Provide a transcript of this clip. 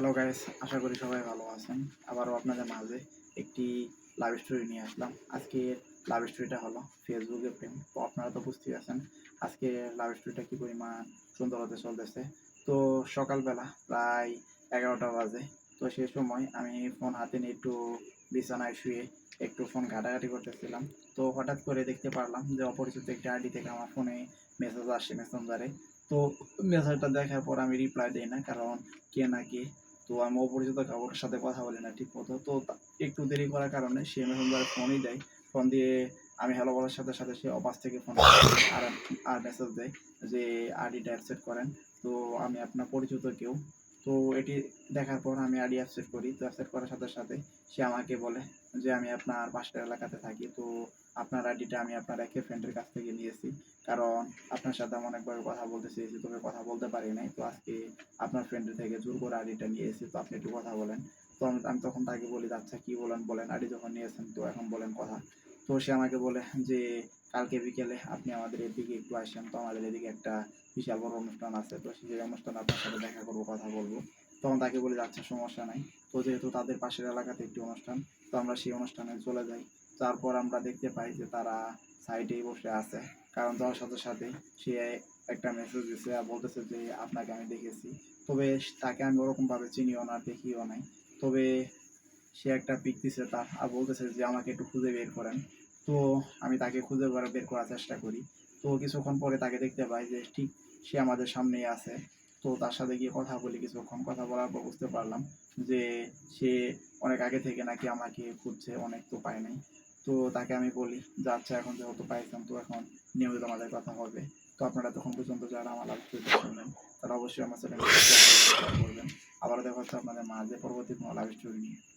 Hello guys আশা করি সবাই ভালো আছেন। আবারও আপনাদের মাঝে একটি লাভ স্টোরি নিয়ে আসলাম। আজকে লাভ স্টোরিটা হলো ফেসবুকে প্রেম। তো আপনারা তো বুঝতেই আছেন, আজকে লাভ স্টোরিটা কী পরিমাণ সুন্দর হতে চলতেছে। তো সকালবেলা প্রায় এগারোটা বাজে। তো সে সময় আমি ফোন হাতে নিয়ে একটু বিছানায় শুয়ে একটু ফোন ঘাটাঘাটি করতেছিলাম। তো হঠাৎ করে দেখতে পারলাম যে অপরিচিত একটি আইডি থেকে আমার ফোনে মেসেজ আসে মেসেঞ্জারে তো মেসেজটা দেখার পর আমি রিপ্লাই দিই না, কারণ কে না কে তো আমি অপরিচিত কাপড়ের সাথে কথা বলি না ঠিক মতো। তো একটু দেরি করার কারণে সে মেসেঞ্জারে ফোনই দেয়। ফোন দিয়ে আমি হ্যালো বলার সাথে সাথে সে অপাস থেকে ফোন আর আর মেসেজ দেয় যে, আর আইডিটা অ্যাকসেপ্ট করেন। তো আমি আপনার পরিচিত কেউ। তো এটি দেখার পর আমি আইডি অ্যাকসেপ্ট করি। তো অ্যাকসেপ্ট করার সাথে সাথে সে আমাকে বলে যে, আমি আপনার পাশের এলাকাতে থাকি। তো আপনার আইডিটা আমি আপনার একে ফ্রেন্ডের কাছ থেকে নিয়েছি। কারণ আপনার সাথে আমি অনেকবার কথা বলতে চেয়েছি। তবে কথা বলতে পারি নাই। তো আজকে আপনার ফ্রেন্ডের থেকে জোর করে আইডিটা নিয়েছি তো আপনি একটু কথা বলেন। তো আমি তখন তাকে বলি আচ্ছা কি বলেন? বলেন, আইডি যখন নিয়েছেন, তো এখন বলেন কথা। তো সে আমাকে বলে যে, কালকে বিকেলে আপনি আমাদের এদিকে একটু আসেন। তো আমাদের এদিকে একটা বিশাল বড় অনুষ্ঠান আছে। তো সেই অনুষ্ঠানে আপনার সাথে দেখা করব, কথা বলব। তখন তাকে বলি আচ্ছা সমস্যা নাই। তো যেহেতু তাদের পাশের এলাকাতে একটি অনুষ্ঠান, তো আমরা সেই অনুষ্ঠানে চলে যাই। তারপর আমরা দেখতে পাই যে, তারা সাইডেই বসে আছে। কারণ যাওয়ার সাথে সাথে সে একটা মেসেজ দিছে বলতেছে যে, আপনাকে আমি দেখেছি। তবে তাকে আমি ওরকমভাবে চিনিও না, দেখিও নাই। তবে সে একটা পিক দিছে তার আর বলতেছে যে আমাকে একটু খুঁজে বের করেন। তো আমি তাকে খুঁজে বের- করার চেষ্টা করি। তো কিছুক্ষণ পরে তাকে দেখতে পাই যে ঠিক সে আমাদের সামনেই আছে। তো তার সাথে গিয়ে কথা বলি, কিছুক্ষণ কথা বলার পর বুঝতে পারলাম যে সে অনেক আগে থেকে নাকি আমাকে খুঁজছে, অনেক তো পায় নাই। তো তাকে আমি বলি, যে আচ্ছা এখন যেহেতু পাইছেন, তো এখন নিয়মিত আমাদের কথা হবে। তো আপনারা তখন পর্যন্ত যারা আমার লাভ স্টোরি শুনবেন তারা অবশ্যই আমার সাবস্ক্রাইব করবেন। আবার দেখা হচ্ছে আপনাদের মাঝে পরবর্তী কোনো লাভ স্টোরি নিয়ে।